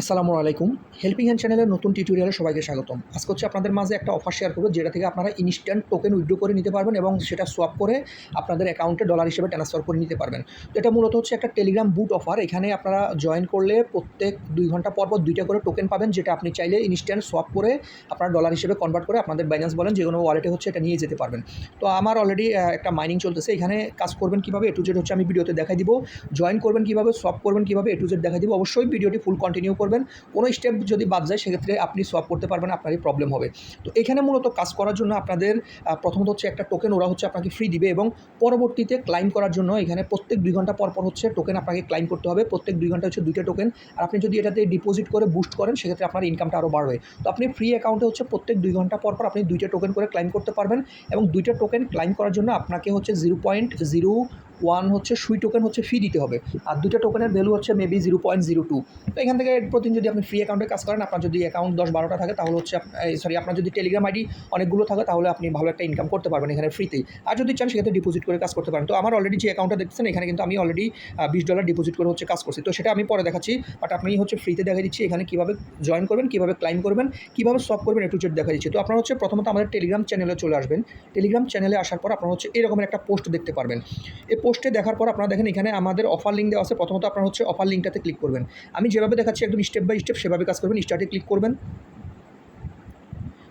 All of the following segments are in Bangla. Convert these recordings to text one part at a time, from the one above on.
আসসালামু আলাইকুম। হেল্পিং হ্যান্ড চ্যানেলের নতুন টিউটোরিয়ালে সবাইকে স্বাগতম। আজকে হচ্ছে আপনাদের মাঝে একটা অফার শেয়ার করব, যেটা থেকে আপনারা ইনস্ট্যান্ট টোকেন উইড্রো করে নিতে পারবেন এবং সেটা সোয়াপ করে আপনাদের অ্যাকাউন্টে ডলার হিসেবে ট্রান্সফার করে নিতে পারবেন। তো এটা মূলত হচ্ছে একটা টেলিগ্রাম বুট অফার এখানে আপনারা জয়েন করলে প্রত্যেক দুই ঘণ্টা পর পর দুইটা করে টোকেন পাবেন, যেটা আপনি চাইলে ইনস্ট্যান্ট সোয়াপ করে আপনারা ডলার হিসেবে কনভার্ট করে আপনাদের ব্যালেন্স বলেন যে কোনো ওয়ালেটে হচ্ছে এটা নিয়ে যেতে পারবেন। তো আমার অলরেডি একটা মাইনিং চলতেছে, এখানে কাজ করবেন কীভাবে? এ টু জেড হচ্ছে আমি ভিডিওতে দেখাই দিব। জয়েন করবেন কীভাবে? সোয়াপ করবেন কীভাবে? এ টু জেড দেখাই দিব। অবশ্যই ভিডিওটি ফুল কন্টিনিউ করবেন, কোনো স্টেপ যদি বাদ যায়, সেক্ষেত্রে আপনি সোয়াপ করতে পারবেন, আপনারই প্রবলেম হবে। তো এখানে মূলত কাজ করার জন্য আপনাদের প্রথমত হচ্ছে একটা টোকেন ওরা হচ্ছে আপনাকে ফ্রি দিবে এবং পরবর্তীতে ক্লাইম করার জন্য এখানে প্রত্যেক দুই ঘণ্টা পর পর হচ্ছে টোকেন আপনাকে ক্লাইম করতে হবে। প্রত্যেক দুই ঘণ্টা হচ্ছে দুইটা টোকেন আর আপনি যদি এটাতে ডিপোজিট করে বুস্ট করেন, সেক্ষেত্রে আপনার ইনকামটা আরও বাড়বে। তো আপনি ফ্রি অ্যাকাউন্টে হচ্ছে প্রত্যেক দুই ঘণ্টা পর পর আপনি দুইটা টোকেন করে ক্লাইম করতে পারবেন এবং দুইটা টোকেন ক্লাইম করার জন্য আপনাকে হচ্ছে জিরো পয়েন্ট জিরো ওয়ান হচ্ছে সুই টোকেন হচ্ছে ফি দিতে হবে। আর দুটো টোকেনের ভ্যালু হচ্ছে maybe zero point zero two তো এখান থেকে প্রতিদিন যদি আপনি ফ্রি অ্যাকাউন্টে কাজ করেন, আপনার যদি অ্যাকাউন্ট দশ বারোটা থাকে, তাহলে হচ্ছে সরি আপনার যদি টেলিগ্রাম আইডি অনেকগুলো থাকে, তাহলে আপনি ভালো একটা ইনকাম করতে পারবেন এখানে ফ্রিতেই আর যদি চান, সেক্ষেত্রে ডিপোজিট করে কাজ করতে পারেন। তো আমার অলরেডি যে অ্যাকাউন্টটা দেখছেন এখানে কিন্তু আমি অলরেডি বিশ ডলার ডিপোজিট করে হচ্ছে কাজ করছি। তো সেটা আমি পরে দেখাচ্ছি বাট আপনি হচ্ছে ফ্রিতে দেখা দিচ্ছি এখানে কীভাবে জয়েন করবেন, কীভাবে ক্লাইম করবেন, কীভাবে সব করবেন একটু জেট দেখা দিচ্ছি। তো আপনার হচ্ছে প্রথমত আমাদের টেলিগ্রাম চ্যানেলে চলে আসবেন। টেলিগ্রাম চ্যানেলে আসার পর আপনারা হচ্ছে এরকমের একটা পোস্ট দেখতে পারবেন। পোস্টে দেখার পর আপনারা দেখেন এখানে আমাদের অফার লিঙ্ক দেওয়া আছে। প্রথমত আপনারা হচ্ছে অফার লিঙ্কটাতে ক্লিক করবেন। আমি যেভাবে দেখাচ্ছি একদম স্টেপ বাই স্টেপ সেভাবে কাজ করবেন। স্টার্টে ক্লিক করবেন।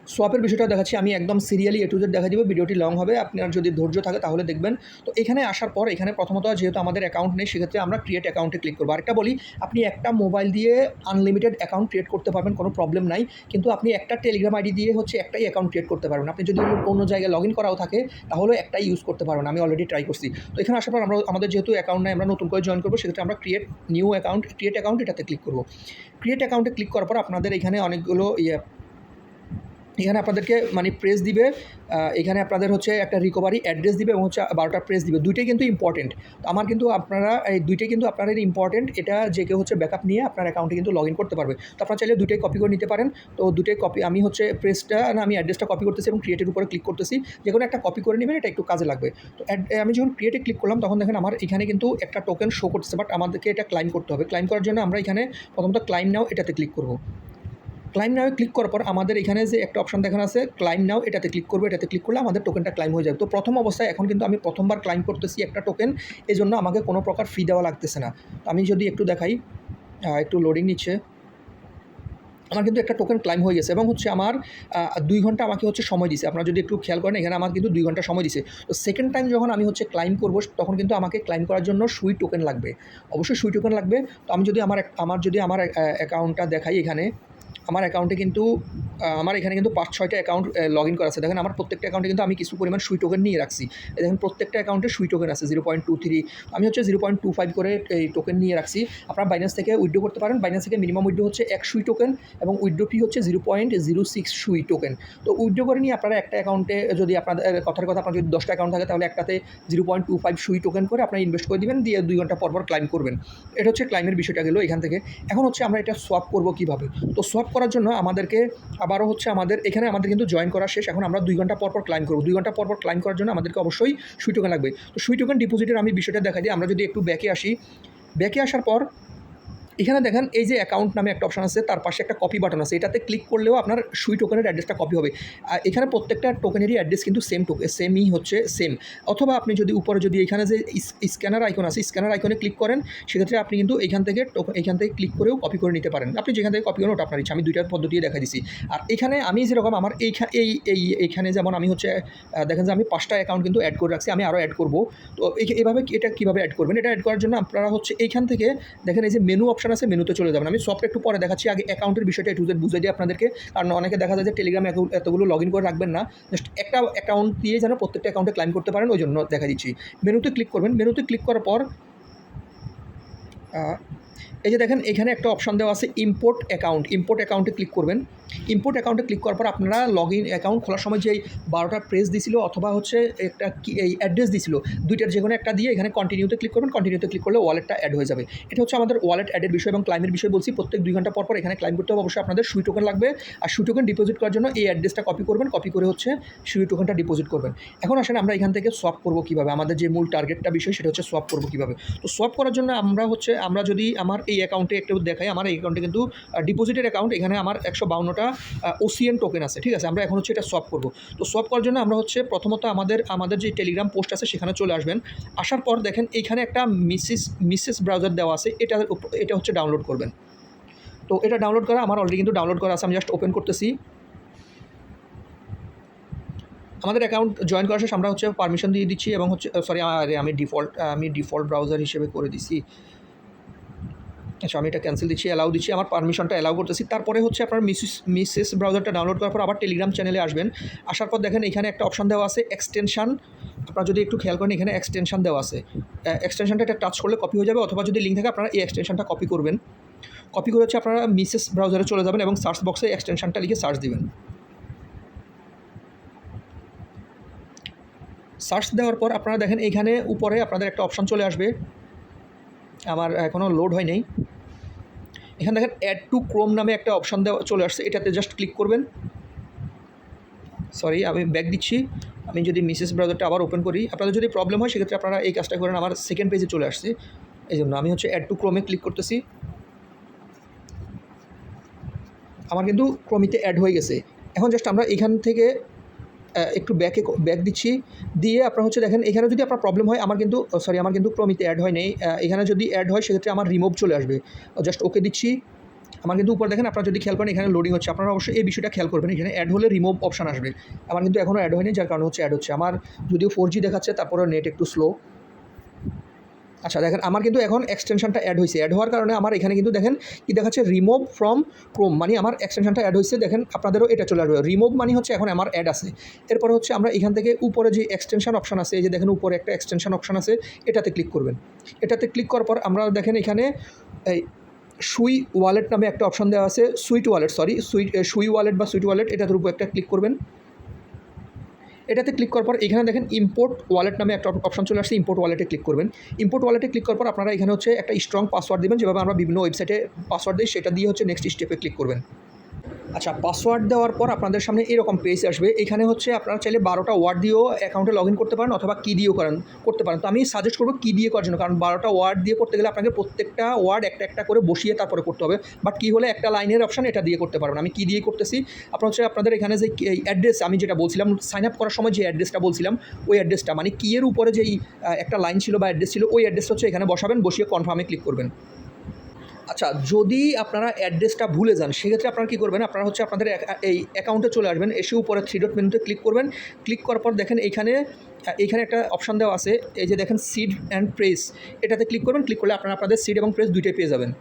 সোয়াপের বিষয়টা দেখাচ্ছি, আমি একদম সিরিয়ালি এ টু জেড দেখা দিব, ভিডিওটি লং হবে, আপনার যদি ধৈর্য থাকে তাহলে দেখবেন। তো এখানে আসার পর, এখানে প্রথমত যেহেতু আমাদের অ্যাকাউন্ট নেই, সেক্ষেত্রে আমরা ক্রিয়েট অ্যাকাউন্টে ক্লিক করব। আরেকটা বলি, আপনি একটা মোবাইল দিয়ে আনলিমিটেড অ্যাকাউন্ট ক্রিয়েট করতে পারবেন, কোনো প্রবলেম নাই। কিন্তু আপনি একটা টেলিগ্রাম আইডি দিয়ে হচ্ছে একটাই অ্যাকাউন্ট ক্রিয়েট করতে পারবেন। আপনি যদি অন্য- জায়গায় লগ ইন করাও থাকে তাহলে একটাই ইউজ করতে পারবেন। আমি অলরেডি ট্রাই করছি। তো এখানে আসার পর আমরা, আমাদের যেহেতু অ্যাকাউন্ট নাই, আমরা নতুন করে জয়েন করব, সেক্ষেত্রে আমরা create new account create account এটাতে ক্লিক করব। ক্রিয়েট অ্যাকাউন্টে ক্লিক করার পর আপনাদের এখানে অনেকগুলো ইয়ে এখানে আপনাদেরকে মানে প্রেস দিবে এখানে আপনাদের হচ্ছে একটা রিকভারি অ্যাড্রেস দিবে এবং হচ্ছে বারোটা প্রেস দিবে। দুইটাই কিন্তু ইম্পর্টেন্ট আমার কিন্তু আপনারা, এই দুইটাই কিন্তু আপনাদের ইম্পর্টেন্ট এটা যে কেউ হচ্ছে ব্যাকআপ নিয়ে আপনার অ্যাকাউন্টে কিন্তু লগ ইন করতে পারবে। তো আপনারা চাইলে দুইটাই কপি করে নিতে পারেন। তো দুটোই কপি আমি হচ্ছে প্রেসটা না, আমি অ্যাড্রেসটা কপি করতেছি এবং ক্রিয়েটের উপরে ক্লিক করতেছি। যে কোনো একটা কপি করে নেবেন, এটা একটু কাজে লাগবে। তো আমি যখন ক্রিয়েটে ক্লিক করলাম, তখন দেখেন আমার এখানে কিন্তু একটা টোকেন শো করতেছে বাট আমাদেরকে এটা ক্লাইম করতে হবে। ক্লাইম করার জন্য আমরা এখানে প্রথমত ক্লাইম নাও এটাতে ক্লিক করব। ক্লাইম নাও ক্লিক করার পর আমাদের এখানে যে একটা অপশন দেখানো আছে ক্লাইম নাও এটাতে ক্লিক করব, এটাতে ক্লিক করলে আমাদের টোকেনটা ক্লাইম হয়ে যাবে। তো প্রথম অবস্থায় এখন কিন্তু আমি প্রথমবার ক্লাইম করতেছি একটা টোকেন এই জন্য আমাকে কোনো প্রকার ফি দেওয়া লাগতেছে না। আমি যদি একটু দেখাই একটু লোডিং নিচ্ছে। আমার কিন্তু একটা টোকেন ক্লাইম হয়ে গেছে এবং হচ্ছে আমার দুই ঘণ্টা আমাকে হচ্ছে সময় দিছে। আপনারা যদি একটু খেয়াল করেন, এখানে আমার কিন্তু দুই ঘণ্টা সময় দিছে। তো সেকেন্ড টাইম যখন আমি হচ্ছে ক্লাইম করব, তখন কিন্তু আমাকে ক্লাইম করার জন্য সুই টোকেন লাগবে। অবশ্যই সুই টোকেন লাগবে। তো আমি যদি আমার আমার যদি আমার অ্যাকাউন্টটা দেখাই এখানে আমার অ্যাকাউন্টে কিন্তু আমার এখানে কিন্তু পাঁচ, ছয়টা অ্যাকাউন্ট লগ ইন করা আছে। দেখেন আমার প্রত্যেকটা অ্যাকাউন্টে কিন্তু আমি কিছু পরিমাণ সুই টোকেন নিয়ে রাখছি। দেখেন প্রত্যেকটা অ্যাকাউন্টে সুই টোকেন আছে জিরো পয়েন্ট টু থ্রি আমি হচ্ছে জিরো পয়েন্ট টু ফাইভ করে এই টোকেন নিয়ে রাখছি। আপনারা বাইন্যান্স থেকে উইড্রো করতে পারেন। বাইন্যান্স থেকে মিনিমাম উইড্রো হচ্ছে এক সুই টোকেন এবং উইড্রো ফি হচ্ছে zero point zero six Sui token তো উইড্রো করে নিয়ে আপনারা একটা অ্যাকাউন্টে যদি আপনাদের কথার কথা, আপনার যদি দশটা অ্যাকাউন্ট থাকে, তাহলে একটাতে zero point two five Sui token করে আপনারা ইনভেস্ট করে দিবেন, দিয়ে দুই ঘণ্টা পর পর ক্লাইম করবেন। এটা হচ্ছে ক্লাইমের বিষয়টা গেলো এখান থেকে। এখন হচ্ছে আমরা এটা সোয়াপ করব কীভাবে? তো সোয়াপ করার জন্য আমাদেরকে আবারও হচ্ছে আমাদের, এখানে আমাদের কিন্তু জয়েন করা শেষ। এখন আমরা দুই ঘণ্টা পরপর পর ক্লাইম করব। দুই ঘণ্টা পরপর পর ক্লাইম করার জন্য আমাদেরকে অবশ্যই সুই টোকেন লাগবে। তো সুই টোকেন ডিপোজিটের আমি বিষয়টা দেখা দিই। আমরা যদি একটু ব্যাকে আসি ব্যাকে আসার পর এখানে দেখেন এই যে অ্যাকাউন্ট নামে একটা অপশন আছে, তার পাশে একটা কপি বাটন আছে। এটাতে ক্লিক করলেও আপনার সুই টোকেনের অ্যাড্রেসটা কপি হবে। আর এখানে প্রত্যেকটা টোকেনেরই অ্যাড্রেস কিন্তু সেম টোকেন সেমই হচ্ছে সেম অথবা আপনি যদি উপরে যদি এখানে যে স্ক্যানার আইকন আছে স্ক্যানার আইকনে ক্লিক করেন, সেক্ষেত্রে আপনি কিন্তু এখান থেকে এখান থেকে ক্লিক করেও কপি করে নিতে পারেন। আপনি যেখান থেকে কপি করেন, ওটা আপনার ইচ্ছা। আমি দুইটা পদ্ধতি দেখা দিছি। আর এখানে আমি যেরকম আমার এইখানে এই এই, এইখানে যেমন আমি হচ্ছে দেখেন যে আমি পাঁচটা অ্যাকাউন্ট কিন্তু অ্যাড করে রাখছি, আমি আরও অ্যাড করব। তো এই- এভাবে এটা কীভাবে অ্যাড করবেন? এটা অ্যাড করার জন্য আপনারা হচ্ছে এইখান থেকে, দেখেন এই যে মেনু অপশন আছে, মেনুতে চলে যাবেন। আমি সফট একটু পরে দেখাচ্ছি, আগে অ্যাকাউন্টের বিষয়টা একটু বুঝে দিই আপনাদেরকে, কারণ অনেকে দেখা যায় যে টেলিগ্রাম এতগুলো লগ ইন করে রাখবেন না জাস্ট একটা অ্যাকাউন্ট দিয়ে যেন প্রত্যেকটা অ্যাকাউন্টে ক্লাইম করতে পারেন, ওই জন্য দেখা দিচ্ছি। মেনুতে ক্লিক করবেন, মেনুতে ক্লিক করার পর এই যে দেখেন, এখানে একটা অপশন দেওয়া আছে ইম্পোর্ট অ্যাকাউন্ট ইম্পোর্ট অ্যাকাউন্টে ক্লিক করবেন। ইম্পোর্ট অ্যাকাউন্টে ক্লিক করার পর আপনারা লগ ইন অ্যাকাউন্ট খোলার সময় যে বারোটা প্রেস দিছিল অথবা হচ্ছে একটা এই অ্যাড্রেস দিছিল, দুইটার যে কোনো একটা দিয়ে এখানে কন্টিনিউতে ক্লিক করবেন। কন্টিনিউতে ক্লিক করলে ওয়ালেটটা অ্যাড হয়ে যাবে। এটা হচ্ছে আমাদের ওয়ালেট অ্যাডের বিষয় এবং ক্লাইমের বিষয় বলছি। প্রত্যেক দুই ঘণ্টা পর পর এখানে ক্লাইম করতে হবে। অবশ্যই আপনাদের সুই টোকেন লাগবে। আর সুই টোকেন ডিপোজিট করার জন্য এই অ্যাড্রেসটা কপি করবেন। কপি করে হচ্ছে সুই টোকেনটা ডিপোজিট করবেন। এখন আসেন আমরা এখান থেকে সোয়াপ করব কীভাবে? আমাদের যে মূল টার্গেটটা বিষয় সেটা হচ্ছে সোয়াপ করব কীভাবে? তো সোয়াপ করার জন্য আমরা হচ্ছে, আমরা যদি আমার এই অ্যাকাউন্টে একটু দেখাই, আমার এই অ্যাকাউন্টে কিন্তু ডিপোজিটের অ্যাকাউন্ট এখানে আমার একশো বাউন্নটা ওসিএন টোকেন আছে, ঠিক আছে? আমরা এখন হচ্ছে এটা সলভ করব। তো সলভ করার জন্য আমরা হচ্ছে প্রথমত আমাদের আমাদের যে টেলিগ্রাম পোস্ট আছে, সেখানে চলে আসবেন। আসার পর দেখেন, এইখানে একটা মিসিস মিসেস ব্রাউজার দেওয়া আছে, এটা এটা হচ্ছে ডাউনলোড করবেন। তো এটা ডাউনলোড করা, আমার অলরেডি কিন্তু ডাউনলোড করা আছে, আমি জাস্ট ওপেন করতেছি। আমাদের অ্যাকাউন্ট জয়েন করার শেষ, আমরা হচ্ছে পারমিশন দিয়ে দিচ্ছি এবং হচ্ছে সরি আমি ডিফল্ট আমি ডিফল্ট ব্রাউজার হিসেবে করে দিছি। আচ্ছা আমি এটা ক্যান্সেল দিচ্ছি অ্যালাউ দিচ্ছি, আমার পারমিশনটা অ্যালাউ করতেছি। তারপরে হচ্ছে আপনার মিসিস মিসেস ব্রাউজারটা ডাউনলোড করার পর আবার টেলিগ্রাম চ্যানেলে আসবেন। আসার পর দেখেন এখানে একটা অপশন দেওয়া আছে এক্সটেনশন আপনারা যদি একটু খেয়াল করেন, এখানে এক্সটেনশন দেওয়া আছে। এক্সটেনশনটা একটা টাচ করলে কপি হয়ে যাবে, অথবা যদি লিঙ্ক থাকে, আপনারা এই এক্সটেনশনটা কপি করবেন। কপি করে হচ্ছে আপনারা মিসেস ব্রাউজারে চলে যাবেন এবং সার্চ বক্সে এক্সটেনশনটা লিখে সার্চ দিবেন। সার্চ দেওয়ার পর আপনারা দেখেন এইখানে উপরে আপনাদের একটা অপশান চলে আসবে। আমার এখনও লোড হয় নাই। এখানে দেখেন অ্যাড টু ক্রোম নামে একটা অপশান দেওয়া চলে আসছে, এটাতে জাস্ট ক্লিক করবেন। সরি আমি ব্যাক দিচ্ছি। আমি যদি মিসেস ব্রাউজারটা আবার ওপেন করি, আপনাদের যদি প্রবলেম হয়, সেক্ষেত্রে আপনারা এই কাজটা করেন, আমার সেকেন্ড পেজে চলে আসছে। এই জন্য আমি হচ্ছে অ্যাড টু ক্রোমে ক্লিক করতেছি। আমার কিন্তু ক্রমিতে অ্যাড হয়ে গেছে। এখন জাস্ট আমরা এখান থেকে একটু ব্যাকে ব্যাক দিচ্ছি। দিয়ে আপনার হচ্ছে দেখেন, এখানে যদি আপনার প্রবলেম হয়, আমার কিন্তু সরি আমার কিন্তু ক্রমিতে অ্যাড হয় নেই। এখানে যদি অ্যাড হয়, সেক্ষেত্রে আমার রিমুভ চলে আসবে। জাস্ট ওকে দিচ্ছি। আমার কিন্তু উপর দেখেন, আপনারা যদি খেয়াল করেন, এখানে লোডিং হচ্ছে। আপনারা অবশ্যই এই বিষয়টা খেয়াল করবেন। এখানে অ্যাড হলে রিমুভ অপশান আসবে। আমার কিন্তু এখনও অ্যাড হয়নি, যার কারণে হচ্ছে অ্যাড হচ্ছে। আমার যদিও ফোর জি দেখাচ্ছে তারপরে নেট একটু স্লো আচ্ছা দেখেন, আমার কিন্তু এখন এক্সটেনশনটা অ্যাড হয়েছে অ্যাড হওয়ার কারণে আমার এখানে কিন্তু দেখেন কি দেখাচ্ছে রিমুভ ফ্রম ক্রোম মানে আমার এক্সটেনশনটা অ্যাড হয়েছে দেখেন আপনাদেরও এটা চলে আসবে। রিমুভ মানে হচ্ছে এখন আমার অ্যাড আছে। এরপর হচ্ছে আমরা এখান থেকে উপরে যে এক্সটেনশন অপশন আছে, এই যে দেখেন উপরে একটা এক্সটেনশন অপশন আছে, এটাতে ক্লিক করবেন। এটাতে ক্লিক করার পর আমরা দেখেন এখানে এই সুই ওয়ালেট নামে একটা অপশন দেওয়া আছে। Suiet wallet sorry Suiet Sui wallet বা সুইট ওয়ালেট এটার উপর একটা ক্লিক করবেন। এটাতে ক্লিক করার পর এখানে দেখেন ইম্পোর্ট ওয়ালেট নামে একটা অপশন চলে আসছে ইম্পোর্ট ওয়ালেটে ক্লিক করবেন। ইম্পোর্ট ওয়ালেটে ক্লিক করার পর আপনারা এখানে হচ্ছে একটা স্ট্রং পাসওয়ার্ড দেবেন, যেভাবে আমরা বিভিন্ন ওয়েবসাইটে পাসওয়ার্ড দিই, সেটা দিয়ে হচ্ছে নেক্সট স্টেপে ক্লিক করবেন। আচ্ছা পাসওয়ার্ড দেওয়ার পর আপনাদের সামনে এরকম পেজ আসবে। এখানে হচ্ছে আপনারা চাইলে বারোটা ওয়ার্ড দিয়েও অ্যাকাউন্টে লগ ইন করতে পারেন অথবা কী দিয়েও করেন, করতে পারেন। তো আমি সাজেস্ট করব কী দিয়ে করার জন্য, কারণ বারোটা ওয়ার্ড দিয়ে করতে গেলে আপনাকে প্রত্যেকটা ওয়ার্ড একটা একটা করে বসিয়ে তারপরে করতে হবে। বাট কী হলে একটা লাইনের অপশন এটা দিয়ে করতে পারবেন। আমি কী দিয়ে করতেছি। আপনার হচ্ছে আপনাদের এখানে যে অ্যাড্রেস আমি যেটা বলছিলাম সাইন আপ করার সময় যে অ্যাড্রেসটা বলছিলাম, ওই অ্যাড্রেসটা মানে কী এর উপরে যেই একটা লাইন ছিল বা অ্যাড্রেস ছিল, ওই অ্যাড্রেসটা হচ্ছে এখানে বসাবেন, বসিয়ে কনফার্মে ক্লিক করবেন। আচ্ছা যদি আপনারা অ্যাড্রেসটা ভুলে যান, সেক্ষেত্রে আপনারা কী করবেন? আপনারা হচ্ছে আপনাদের এই অ্যাকাউন্টে চলে আসবেন, এসে উপরে থ্রি ডট মেনুতে ক্লিক করবেন। ক্লিক করার পর দেখেন এইখানে এইখানে একটা অপশান দেওয়া আছে, এই যে দেখেন সিড অ্যান্ড প্রেস এটাতে ক্লিক করবেন ক্লিক করলে আপনারা আপনাদের সিড এবং প্রেস দুইটাই পেয়ে যাবেন।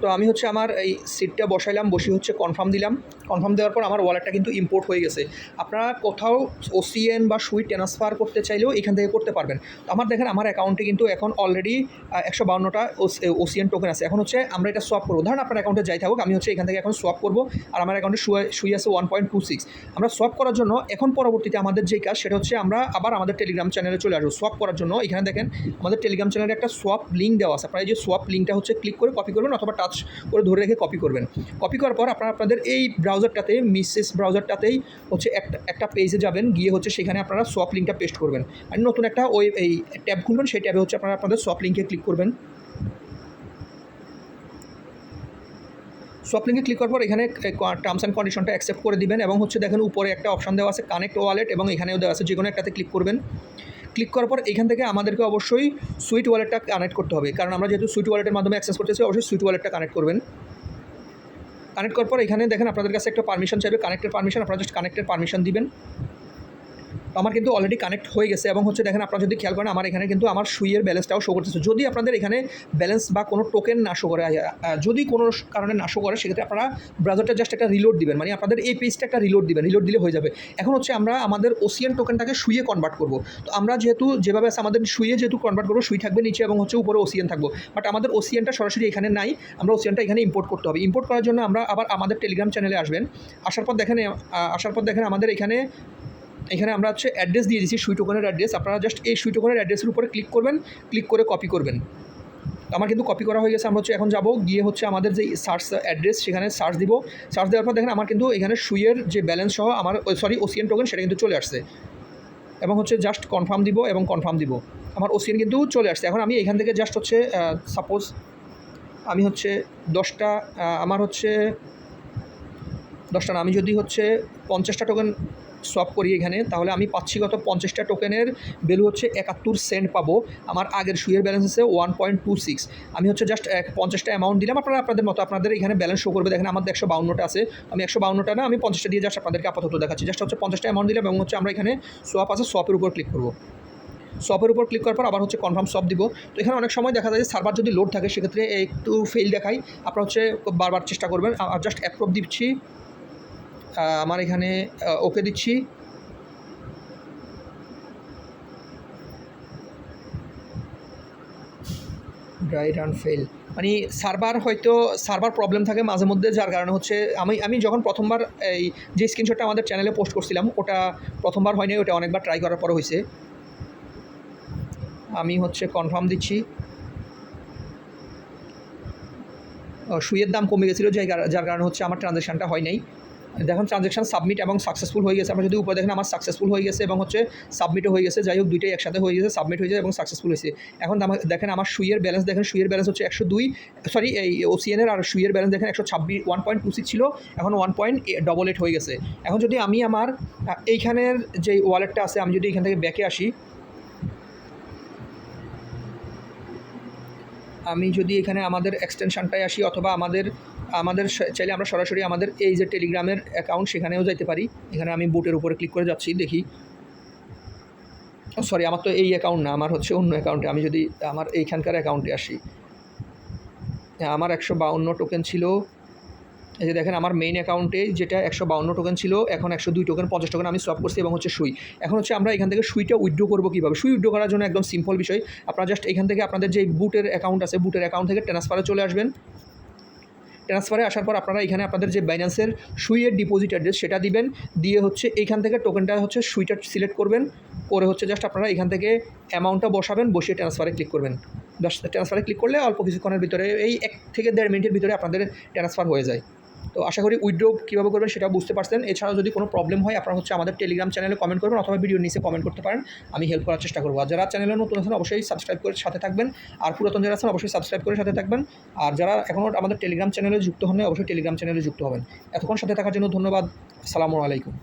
তো আমি হচ্ছে আমার এই সিটটা বসাইলাম বসে হচ্ছে কনফার্ম দিলাম। কনফার্ম দেওয়ার পর আমার ওয়ালেটটা কিন্তু ইম্পোর্ট হয়ে গেছে। আপনারা কোথাও ওসিএন বা সুই ট্রান্সফার করতে চাইলেও এখান থেকে করতে পারবেন। আমার দেখেন, আমার অ্যাকাউন্টে কিন্তু এখন অলরেডি একশো বাউন্নটা ওসিএন টোকেন আছে। এখন হচ্ছে আমরা এটা সোয়াপ করব। ধরেন আপনার অ্যাকাউন্টে যাই থাকুক, আমি হচ্ছে এখান থেকে এখন সোয়াপ করব আর আমার অ্যাকাউন্টে সুই আছে ওয়ান পয়েন্ট টু সিক্স আমরা সোয়াপ করার জন্য এখন পরবর্তীতে আমাদের যে কাজ, সেটা হচ্ছে আমরা আবার আমাদের টেলিগ্রাম চ্যানেলে চলে আসব। সোয়াপ করার জন্য এখানে দেখেন, আমাদের টেলিগ্রাম চ্যানেলে একটা সোয়াপ লিঙ্ক দেওয়া আছে। আপনারা যে সোয়াপ লিঙ্কটা হচ্ছে ক্লিক করে কপি করবেন অথবা টাচ করে ধরে রেখে কপি করবেন। কপি করার পর আপনারা আপনাদের এই ব্রাউজারটাতে মিসেস ব্রাউজারটাতেই হচ্ছে একটা একটা পেজে যাবেন, গিয়ে হচ্ছে সেখানে আপনারা সোয়াপ লিঙ্কটা পেস্ট করবেন। আর নতুন একটা ওই, এই ট্যাব খুলবেন, সেই ট্যাবে হচ্ছে আপনারা আপনাদের সোয়াপ লিঙ্কে ক্লিক করবেন। সোয়াপ লিঙ্কে ক্লিক করার পর এখানে টার্মস অ্যান্ড কন্ডিশনটা অ্যাকসেপ্ট করে দিবেন এবং হচ্ছে দেখেন উপরে একটা অপশন দেওয়া আছে কানেক্ট ওয়ালেট এবং এখানেও দেওয়া আছে যে কোনো একটাতে ক্লিক করবেন। ক্লিক করার পর এখান থেকে আমাদেরকে অবশ্যই সুইট ওয়ালেটটা কানেক্ট করতে হবে। কারণ আমরা যেহেতু সুইট ওয়ালেটের মাধ্যমে অ্যাক্সেস করতেছি অবশ্যই সুইট ওয়ালেটটা কানেক্ট করবেন। কানেক্ট করার পর এখানে দেখেন আপনাদের কাছে একটা পারমিশন চাইবে। কানেক্টের পারমিশন আপনারা জাস্ট কানেক্টের পারমিশন দিবেন। আমার কিন্তু অলরেডি কানেক্ট হয়ে গেছে এবং হচ্ছে দেখেন আপনারা যদি খেয়াল করেন, আমার এখানে কিন্তু আমার সুইয়ের ব্যালেন্সটাও শো করতেছে। যদি আপনাদের এখানে ব্যালেন্স বা কোনো টোকেন না শো করে যদি কোনো কারণে না শো করে, সেক্ষেত্রে আপনারা ব্রাউজারটা জাস্ট একটা রিলোড দিবেন। মানে আপনাদের এই পেজটা একটা রিলোড দিবেন। রিলোড দিলে হয়ে যাবে। এখন হচ্ছে আমরা আমাদের ওসিয়ান টোকেনটাকে শুয়ে কনভার্ট করব। তো আমরা যেহেতু যেভাবে আছে, আমাদের শুয়ে যেহেতু কনভার্ট করব, সুই থাকবে নিচে এবং হচ্ছে উপরে ওসিয়ান থাকব। বাট আমাদের ওসিয়ানটা সরাসরি এখানে নাই। আমরা ওসিয়ানটা এখানে ইম্পোর্ট করতে হবে। ইম্পোর্ট করার জন্য আমরা আবার আমাদের টেলিগ্রাম চ্যানেলে আসবেন। আসার পর দেখেন আসার পর দেখেন আমাদের এখানে এখানে আমরা হচ্ছে অ্যাড্রেস দিয়ে দিচ্ছি সুই টোকনের অ্যাড্রেস আপনারা জাস্ট এই সুই টোকনের অ্যাড্রেসের উপরে ক্লিক করবেন ক্লিক করে কপি করবেন। আমার কিন্তু কপি করা হয়ে গেছে, আমরা হচ্ছে এখন যাব, গিয়ে হচ্ছে আমাদের যে সার্চ অ্যাড্রেস সেখানে সার্চ দিব। সার্চ দেওয়ার পর দেখেন, আমার কিন্তু এখানে সুইয়ের যে ব্যালেন্স সহ আমার সরি ওসিএন টোকেন সেটা কিন্তু চলে আসছে। এবং হচ্ছে জাস্ট কনফার্ম দিব এবং কনফার্ম দিব। আমার ওসিএন কিন্তু চলে আসছে। এখন আমি এখান থেকে জাস্ট হচ্ছে সাপোজ আমি হচ্ছে দশটা আমার হচ্ছে দশটা আমি যদি হচ্ছে পঞ্চাশটা টোকেন সোয়াপ করি এখানে, তাহলে আমি পাচ্ছি কত? পঞ্চাশটা টোকেনের ভ্যালু হচ্ছে একাত্তর সেন্ট পাবো। আমার আগের সুইয়ের ব্যালেন্স আছে ওয়ান পয়েন্ট টু সিক্স আমি হচ্ছে জাস্ট এক, পঞ্চাশটা অ্যামাউন্ট দিলাম। আপনারা আপনাদের মতো আপনাদের এখানে ব্যালেন্স শো করবে। দেখেন আমাদের একশো বাউন্নটা আছে। আমি একশো বাউন্নটা না, আমি পঞ্চাশটা দিয়ে জাস্ট আপনাদেরকে আপাতত দেখাচ্ছি। জাস্ট হচ্ছে পঞ্চাশটা অ্যামাউন্ট দিলাম এবং হচ্ছে আমরা এখানে সোয়াপ আছে সোয়াপের উপর ক্লিক করব। সপের উপর ক্লিক করার পর আবার হচ্ছে কনফার্ম সপ দিব। তো এখানে অনেক সময় দেখা যায় যে সার্ভার যদি লোড থাকে, সেক্ষেত্রে একটু ফেল দেখাই। আপনারা হচ্ছে বারবার চেষ্টা করবেন। জাস্ট অ্যাপ্রুভ দিচ্ছি। আমার এখানে ওকে দিচ্ছি। ড্রাই রান ফেল মানে সার্ভার হয়তো সার্ভার প্রবলেম থাকে মাঝে মধ্যে, যার কারণে হচ্ছে আমি আমি যখন প্রথমবার এই যে স্ক্রিনশটটা আমাদের চ্যানেলে পোস্ট করছিলাম, ওটা প্রথমবার হয়নি, ওটা অনেকবার ট্রাই করার পরে হয়েছে। আমি হচ্ছে কনফার্ম দিচ্ছি। সুইয়ের দাম কমে গেছিল কার- যার কারণে হচ্ছে আমার ট্রানজ্যাকশানটা হয় নাই। দেখুন ট্রানজ্যাকশান সাবমিট এবং সাকসেসফুল হয়ে গেছে। আমরা যদি উপরে দেখেন, আমার সাকসেসফুল হয়ে গেছে এবং হচ্ছে সাবমিটও হয়ে গেছে। যাই হোক, দুইটাই একসাথে হয়ে গেছে সাবমিট হয়ে গেছে এবং সাকসেসফুল হয়েছে। এখন দেখেন, আমার সুইয়ের ব্যালেন্স দেখেন, সুইয়ের ব্যালেন্স হচ্ছে একশো দুই সরি এই ওসিএনের আর সুইয়ের ব্যালেন্স দেখেন, একশো ছাব্বিশ ওয়ান পয়েন্ট টু সিক্স ছিল, এখন ওয়ান পয়েন্ট ডবল এইট হয়ে গেছে। এখন যদি আমি আমার এইখানের যে ওয়ালেটটা আছে, আমি যদি এখান থেকে ব্যাকে আসি, আমি যদি এখানে আমাদের এক্সটেনশনটায় আসি অথবা আমাদের আমাদের চাইলে আমরা সরাসরি আমাদের এই যে টেলিগ্রামের অ্যাকাউন্ট সেখানেও যেতে পারি। এখানে আমি বুটের উপরে ক্লিক করে যাচ্ছি দেখি। সরি আমার তো এই অ্যাকাউন্ট না আমার হচ্ছে অন্য অ্যাকাউন্টে আমি যদি আমার এইখানকার অ্যাকাউন্টে আসি। হ্যাঁ, আমার একশো বাউন্ন টোকেন ছিল। এই যে দেখেন আমার মেইন অ্যাকাউন্টে যেটা একশো বাউন্ন টোকেন ছিল এখন একশো দুই টোকেন পঞ্চাশ টোকেন আমি সোয়াপ করছি এবং হচ্ছে সুই। এখন হচ্ছে আমরা এখান থেকে সুইটা উইড্রো করব কীভাবে? সুই উইড্রো করার জন্য একদম সিম্পল বিষয়। আপনারা জাস্ট এখান থেকে আপনাদের যে বুটের অ্যাকাউন্ট আছে বুটের অ্যাকাউন্ট থেকে ট্রান্সফারে চলে আসবেন। ট্রান্সফারে আসার পর আপনারা এখানে আপনাদের যে বাইন্যান্সের সুইয়ের ডিপোজিট অ্যাড্রেস সেটা দিবেন। দিয়ে হচ্ছে এইখান থেকে টোকেনটা হচ্ছে সুইটা সিলেক্ট করবেন। করে হচ্ছে জাস্ট আপনারা এখান থেকে অ্যামাউন্টটা বসাবেন, বসিয়ে ট্রান্সফারে ক্লিক করবেন। ট্রান্সফারে ক্লিক করলে অল্প কিছুক্ষণের ভিতরে এই এক থেকে দেড় মিনিটের ভিতরে আপনাদের ট্রান্সফার হয়ে যায়। তো আশা করি উইড্রো কীভাবে করবেন সেটাও বুঝতে পারছেন। এছাড়াও যদি কোনো প্রবলেম হয়, আপনারা হচ্ছে আমাদের টেলিগ্রাম চ্যানেলে কমেন্ট করবেন অথবা ভিডিও নিচে কমেন্ট করতে পারেন। আমি হেল্প করার চেষ্টা করব। আর যারা চ্যানেলে নতুন আছেন, অবশ্যই সাবস্ক্রাইব করে সাথে থাকবেন। আর পুরাতন যারা আছেন, অবশ্যই সাবস্ক্রাইব করে সাথে থাকবেন। আর যারা এখনও আমাদের টেলিগ্রাম চ্যানেলে যুক্ত হন অবশ্যই টেলিগ্রাম চ্যানেলে যুক্ত হবেন। এতক্ষণ সাথে থাকার জন্য ধন্যবাদ। আসসালামু আলাইকুম।